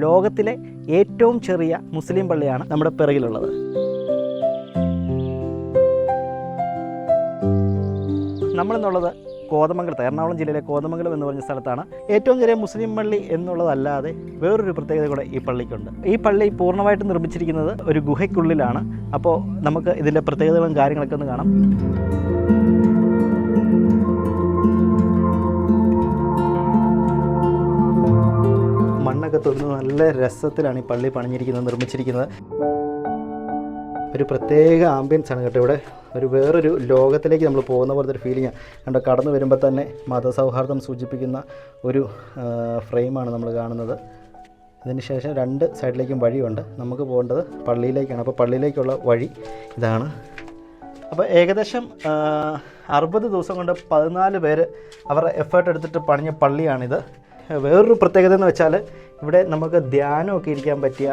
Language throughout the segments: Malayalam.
ലോകത്തിലെ ഏറ്റവും ചെറിയ മുസ്ലിം പള്ളിയാണ് നമ്മുടെ പിറകിലുള്ളത്. നമ്മളെന്നുള്ളത് കോതമംഗലത്ത് എറണാകുളം ജില്ലയിലെ കോതമംഗലം എന്ന് പറഞ്ഞ സ്ഥലത്താണ്. ഏറ്റവും ചെറിയ മുസ്ലിം പള്ളി എന്നുള്ളതല്ലാതെ വേറൊരു പ്രത്യേകത കൂടെ ഈ പള്ളിക്കുണ്ട്. ഈ പള്ളി പൂർണമായിട്ട് നിർമ്മിച്ചിരിക്കുന്നത് ഒരു ഗുഹയ്ക്കുള്ളിലാണ്. അപ്പോൾ നമുക്ക് ഇതിന്റെ പ്രത്യേകതകളും കാര്യങ്ങളൊക്കെ ഒന്ന് കാണാം. തൊടുന്ന നല്ല രസത്തിലാണ് ഈ പള്ളി പണിഞ്ഞിരിക്കുന്നത് നിർമ്മിച്ചിരിക്കുന്നത്. ഒരു പ്രത്യേക ആംബിയൻസ് ആണ് കേട്ടോ ഇവിടെ. ഒരു വേറൊരു ലോകത്തിലേക്ക് നമ്മൾ പോകുന്ന പോലത്തെ ഒരു ഫീലിംഗ് കണ്ടോ കടന്നു വരുമ്പോൾ തന്നെ മതസൗഹാർദ്ദം സൂചിപ്പിക്കുന്ന ഒരു ഫ്രെയിമാണ് നമ്മൾ കാണുന്നത്. ഇതിന് ശേഷം രണ്ട് സൈഡിലേക്കും വഴിയുണ്ട്. നമുക്ക് പോകേണ്ടത് പള്ളിയിലേക്കാണ്. അപ്പോൾ പള്ളിയിലേക്കുള്ള വഴി ഇതാണ്. അപ്പോൾ ഏകദേശം അറുപത് ദിവസം കൊണ്ട് പതിനാല് പേര് അവരുടെ എഫേർട്ട് എടുത്തിട്ട് പണിഞ്ഞ പള്ളിയാണിത്. വേറൊരു പ്രത്യേകത എന്ന് വെച്ചാൽ ഇവിടെ നമുക്ക് ധ്യാനമൊക്കെ ഇരിക്കാൻ പറ്റിയ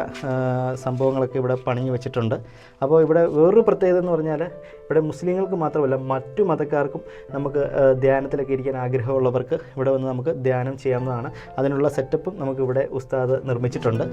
സംഭവങ്ങളൊക്കെ ഇവിടെ പണിഞ്ഞു വെച്ചിട്ടുണ്ട്. അപ്പോൾ ഇവിടെ വേറൊരു പ്രത്യേകത എന്ന് പറഞ്ഞാൽ ഇവിടെ മുസ്ലിങ്ങൾക്ക് മാത്രമല്ല മറ്റു മതക്കാർക്കും നമുക്ക് ധ്യാനത്തിലൊക്കെ ഇരിക്കാൻ ആഗ്രഹമുള്ളവർക്ക് ഇവിടെ വന്ന് നമുക്ക് ധ്യാനം ചെയ്യാവുന്നതാണ്. അതിനുള്ള സെറ്റപ്പും നമുക്കിവിടെ ഉസ്താദ് നിർമ്മിച്ചിട്ടുണ്ട്.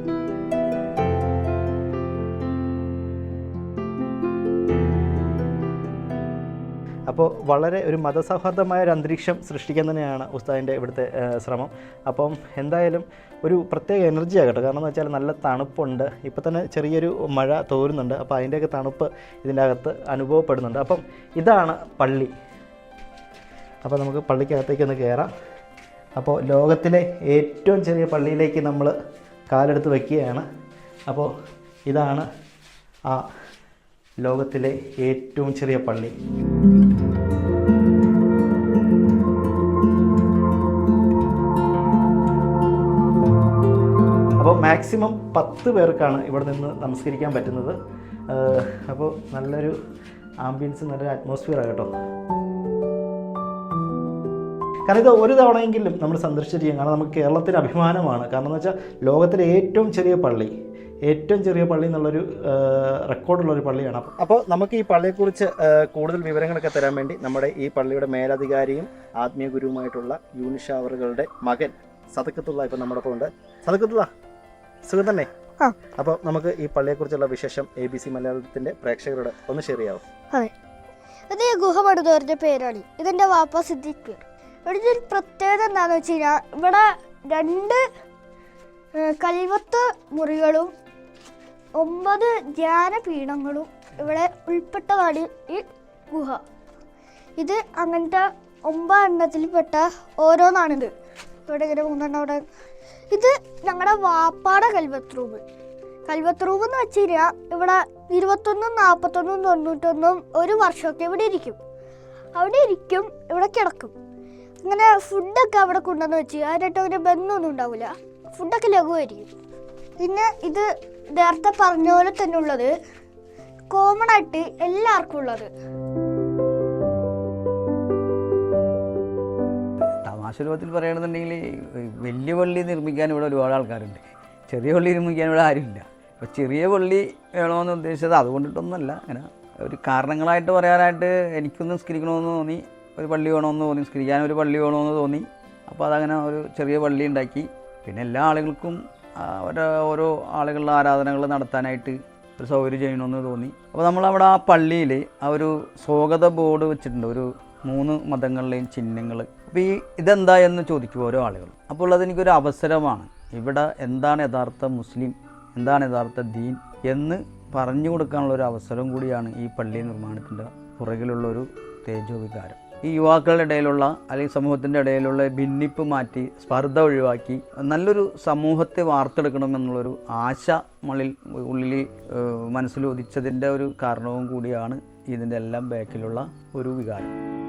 അപ്പോൾ വളരെ ഒരു മതസൗഹാർദ്ദമായ ഒരു അന്തരീക്ഷം സൃഷ്ടിക്കാൻ തന്നെയാണ് ഉസ്താദിന്റെ ഇവിടുത്തെ ശ്രമം. അപ്പം എന്തായാലും ഒരു പ്രത്യേക എനർജി ആകട്ടെ. കാരണം എന്ന് വെച്ചാൽ നല്ല തണുപ്പുണ്ട്. ഇപ്പോൾ തന്നെ ചെറിയൊരു മഴ തോരുന്നുണ്ട്. അപ്പോൾ അതിന്റെയൊക്കെ തണുപ്പ് ഇതിന്റെ അകത്ത് അനുഭവപ്പെടുന്നുണ്ട്. അപ്പം ഇതാണ് പള്ളി. അപ്പോൾ നമുക്ക് പള്ളിക്കകത്തേക്ക് ഒന്ന് കയറാം. അപ്പോൾ ലോകത്തിലെ ഏറ്റവും ചെറിയ പള്ളിയിലേക്ക് നമ്മൾ കാലെടുത്ത് വയ്ക്കുകയാണ് അപ്പോൾ ഇതാണ് ആ ലോകത്തിലെ ഏറ്റവും ചെറിയ പള്ളി. മാക്സിമം പത്ത് പേർക്കാണ് ഇവിടെ നിന്ന് നമസ്കരിക്കാൻ പറ്റുന്നത്. അപ്പോൾ നല്ലൊരു ആംബിയൻസ് നല്ലൊരു അറ്റ്മോസ്ഫിയർ കേട്ടോ. കാരണം ഇത് ഒരു തവണയെങ്കിലും നമ്മൾ സന്ദർശിച്ചിരിക്കും കാരണം നമുക്ക് കേരളത്തിന് അഭിമാനമാണ്. കാരണം എന്ന് വെച്ചാൽ ലോകത്തിലെ ഏറ്റവും ചെറിയ പള്ളി ഏറ്റവും ചെറിയ പള്ളി എന്നുള്ളൊരു റെക്കോർഡുള്ളൊരു പള്ളിയാണ്. അപ്പോൾ- നമുക്ക് ഈ പള്ളിയെക്കുറിച്ച് കൂടുതൽ വിവരങ്ങളൊക്കെ തരാൻ വേണ്ടി നമ്മുടെ ഈ പള്ളിയുടെ മേലധികാരിയും ആത്മീയ ഗുരുവുമായിട്ടുള്ള യൂനിഷാവറുകളുടെ മകൻ സതക്കത്തുള്ള ഇപ്പം നമ്മുടെ ഒപ്പം ഉണ്ട് സതക്കത്തുള്ള സുഖം തന്നെ അപ്പൊ നമുക്ക് ഈ പള്ളിയെക്കുറിച്ചുള്ള വിശേഷം എ ബി സി മലയാളത്തിന്റെ പ്രേക്ഷകരോട് ഒന്ന് ഷെയർ ചെയ്യാവും? അതെ. ഇത് ഗുഹ പേരാണ്. ഇതിന്റെ വാപ്പ സിദ്ദിഖ് ഇവിടുത്തെ ഒരു പ്രത്യേകത എന്താണെന്ന് വെച്ച് കഴിഞ്ഞാൽ ഇവിടെ രണ്ട് കൽവത്ത് മുറികളും ഒമ്പത് ധ്യാന പീഠങ്ങളും ഇവിടെ ഉൾപ്പെട്ടതാണ് ഈ ഗുഹ. ഇത് അങ്ങനത്തെ ഒമ്പത് എണ്ണത്തിൽപ്പെട്ട ഓരോന്നാണിത്. ഇവിടെ ഇങ്ങനെ മൂന്നെണ്ണം അവിടെ ഇത് ഞങ്ങളുടെ വാപ്പാടെ കൽവത്ത് റൂം എന്ന് വെച്ച് കഴിഞ്ഞാൽ ഇവിടെ ഇരുപത്തൊന്നും നാൽപ്പത്തൊന്നും തൊണ്ണൂറ്റൊന്നും ഒരു വർഷമൊക്കെ ഇവിടെ ഇരിക്കും. അവിടെ ഇരിക്കും ഇവിടെ കിടക്കും. അങ്ങനെ ഫുഡൊക്കെ അവിടെ കൊണ്ടുവന്ന് വെച്ച് അതിനായിട്ട് അവന് ബന്ധമൊന്നും ഉണ്ടാവില്ല. ഫുഡൊക്കെ ലഘുവായിരിക്കും. പിന്നെ ഇത് നേരത്തെ പറഞ്ഞ പോലെ തന്നെ ഉള്ളത് കോമൺ ആയിട്ട് എല്ലാവർക്കും ഉള്ളത്. രൂപത്തിൽ പറയുകയാണെന്നുണ്ടെങ്കിൽ വലിയ പള്ളി നിർമ്മിക്കാൻ ഇവിടെ ഒരുപാട് ആൾക്കാരുണ്ട്. ചെറിയ പള്ളി നിർമ്മിക്കാൻ ഇവിടെ ആരുമില്ല. അപ്പോൾ ചെറിയ പള്ളി വേണമെന്ന് ഉദ്ദേശിച്ചത് അതുകൊണ്ടിട്ടൊന്നുമല്ല. അങ്ങനെ ഒരു കാരണങ്ങളായിട്ട് പറയാനായിട്ട് എനിക്കൊന്ന് നിസ്കരിക്കണമെന്ന് തോന്നി ഒരു പള്ളി വേണമെന്ന് തോന്നി നിസ്കരിക്കാൻ ഒരു പള്ളി വേണമെന്ന് തോന്നി. അപ്പോൾ അതങ്ങനെ ഒരു ചെറിയ പള്ളി ഉണ്ടാക്കി. പിന്നെ എല്ലാ ആളുകൾക്കും ഓരോ ആളുകളുടെ ആരാധനകൾ നടത്താനായിട്ട് ഒരു സൗകര്യം ചെയ്യണമെന്ന് തോന്നി. അപ്പോൾ നമ്മളവിടെ ആ പള്ളിയിൽ ആ ഒരു സ്വാഗത ബോർഡ് വെച്ചിട്ടുണ്ട്. ഒരു മൂന്ന് മതങ്ങളുടെയും ചിഹ്നങ്ങൾ അപ്പോൾ ഈ ഇതെന്താ എന്ന് ചോദിക്കും ഓരോ ആളുകൾ. അപ്പോൾ അതെനിക്കൊരു അവസരമാണ്. ഇവിടെ എന്താണ് യഥാർത്ഥ മുസ്ലിം എന്താണ് യഥാർത്ഥ ദീൻ എന്ന് പറഞ്ഞു കൊടുക്കാനുള്ള ഒരു അവസരം കൂടിയാണ് ഈ പള്ളി നിർമ്മാണത്തിന്റെ പുറകിലുള്ള ഒരു തേജോവികാരം. ഈ യുവാക്കളുടെ ഇടയിലുള്ള അല്ലെങ്കിൽ സമൂഹത്തിന്റെ ഇടയിലുള്ള ഭിന്നിപ്പ് മാറ്റി സ്പർദ്ധ ഒഴിവാക്കി നല്ലൊരു സമൂഹത്തെ വാർത്തെടുക്കണമെന്നുള്ളൊരു ആശ മളിൽ ഉള്ളിൽ മനസ്സിലൊതിച്ചതിന്റെ ഒരു കാരണവും കൂടിയാണ് ഇതിന്റെ എല്ലാം ബാക്കിലുള്ള ഒരു വികാരം.